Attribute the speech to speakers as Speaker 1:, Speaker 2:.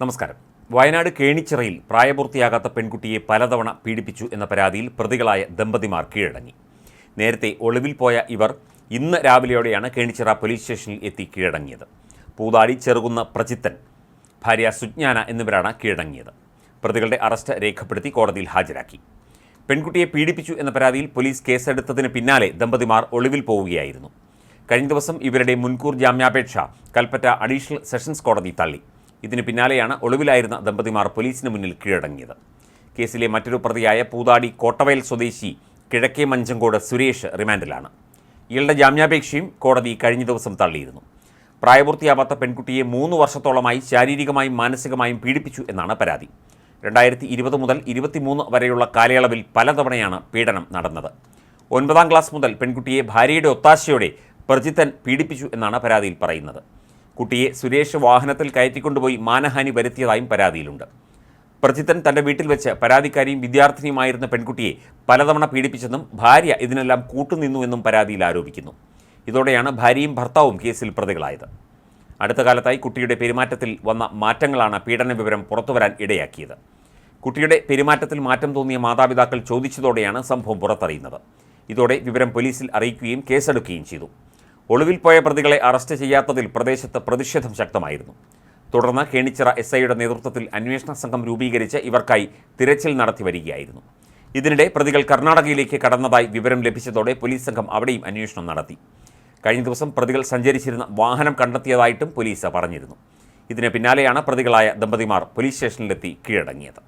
Speaker 1: നമസ്കാരം. വയനാട് കേണിച്ചിറയിൽ പ്രായപൂർത്തിയാകാത്ത പെൺകുട്ടിയെ പലതവണ പീഡിപ്പിച്ചു എന്ന പരാതിയിൽ പ്രതികളായ ദമ്പതിമാർ കീഴടങ്ങി. നേരത്തെ ഒളിവിൽ പോയ ഇവർ ഇന്ന് രാവിലെയോടെയാണ് കേണിച്ചിറ പോലീസ് സ്റ്റേഷനിൽ എത്തി കീഴടങ്ങിയത്. പൂതാടി ചെറുകുന്ന പ്രജിത്തൻ ഭാര്യ സുജ്ഞാന എന്നിവരാണ് കീഴടങ്ങിയത്. പ്രതികളുടെ അറസ്റ്റ് രേഖപ്പെടുത്തി കോടതിയിൽ ഹാജരാക്കി. പെൺകുട്ടിയെ പീഡിപ്പിച്ചു എന്ന പരാതിയിൽ പോലീസ് കേസെടുത്തതിന് പിന്നാലെ ദമ്പതിമാർ ഒളിവിൽ പോവുകയായിരുന്നു. കഴിഞ്ഞ ദിവസം ഇവരുടെ മുൻകൂർ ജാമ്യാപേക്ഷ കൽപ്പറ്റ അഡീഷണൽ സെഷൻസ് കോടതി തള്ളി. ഇതിന് പിന്നാലെയാണ് ഒളിവിലായിരുന്ന ദമ്പതിമാർ പോലീസിന് മുന്നിൽ കീഴടങ്ങിയത്. കേസിലെ മറ്റൊരു പ്രതിയായ പൂതാടി കോട്ടവയൽ സ്വദേശി കിഴക്കേ മഞ്ചങ്കോട് സുരേഷ് റിമാൻഡിലാണ്. ഇയാളുടെ ജാമ്യാപേക്ഷയും കോടതി കഴിഞ്ഞ ദിവസം തള്ളിയിരുന്നു. പ്രായപൂർത്തിയാവാത്ത പെൺകുട്ടിയെ മൂന്ന് വർഷത്തോളമായി ശാരീരികമായും മാനസികമായും പീഡിപ്പിച്ചു എന്നാണ് പരാതി. രണ്ടായിരത്തി ഇരുപത് മുതൽ ഇരുപത്തിമൂന്ന് വരെയുള്ള കാലയളവിൽ പലതവണയാണ് പീഡനം നടന്നത്. ഒൻപതാം ക്ലാസ് മുതൽ പെൺകുട്ടിയെ ഭാര്യയുടെ ഒത്താശയോടെ പ്രജിത്തൻ പീഡിപ്പിച്ചു എന്നാണ് പരാതിയിൽ പറയുന്നത്. കുട്ടിയെ സുരേഷ് വാഹനത്തിൽ കയറ്റിക്കൊണ്ടുപോയി മാനഹാനി വരുത്തിയതായും പരാതിയിലുണ്ട്. പ്രജിത്തൻ തന്റെ വീട്ടിൽ വെച്ച് പരാതിക്കാരിയും വിദ്യാർത്ഥിനിയുമായിരുന്ന പെൺകുട്ടിയെ പലതവണ പീഡിപ്പിച്ചെന്നും ഭാര്യ ഇതിനെല്ലാം കൂട്ടുനിന്നുവെന്നും പരാതിയിൽ ആരോപിക്കുന്നു. ഇതോടെയാണ് ഭാര്യയും ഭർത്താവും കേസിൽ പ്രതികളായത്. അടുത്ത കാലത്തായി കുട്ടിയുടെ പെരുമാറ്റത്തിൽ വന്ന മാറ്റങ്ങളാണ് പീഡന വിവരം പുറത്തുവരാൻ ഇടയാക്കിയത്. കുട്ടിയുടെ പെരുമാറ്റത്തിൽ മാറ്റം തോന്നിയ മാതാപിതാക്കൾ ചോദിച്ചതോടെയാണ് സംഭവം പുറത്തറിയുന്നത്. ഇതോടെ വിവരം പോലീസിൽ അറിയിക്കുകയും കേസെടുക്കുകയും ചെയ്തു. ഒളിവിൽ പോയ പ്രതികളെ അറസ്റ്റ് ചെയ്യാത്തതിൽ പ്രദേശത്ത് പ്രതിഷേധം ശക്തമായിരുന്നു. തുടർന്ന് കേണിച്ചിറ എസ് ഐയുടെ നേതൃത്വത്തിൽ അന്വേഷണ സംഘം രൂപീകരിച്ച് ഇവർക്കായി തിരച്ചിൽ നടത്തി വരികയായിരുന്നു. ഇതിനിടെ പ്രതികൾ കർണാടകയിലേക്ക് കടന്നതായി വിവരം ലഭിച്ചതോടെ പോലീസ് സംഘം അവിടെയും അന്വേഷണം നടത്തി. കഴിഞ്ഞ ദിവസം പ്രതികൾ സഞ്ചരിച്ചിരുന്ന വാഹനം കണ്ടെത്തിയതായിട്ടും പോലീസ് പറഞ്ഞിരുന്നു. ഇതിന് പിന്നാലെയാണ് പ്രതികളായ ദമ്പതിമാർ പോലീസ് സ്റ്റേഷനിലെത്തി കീഴടങ്ങിയത്.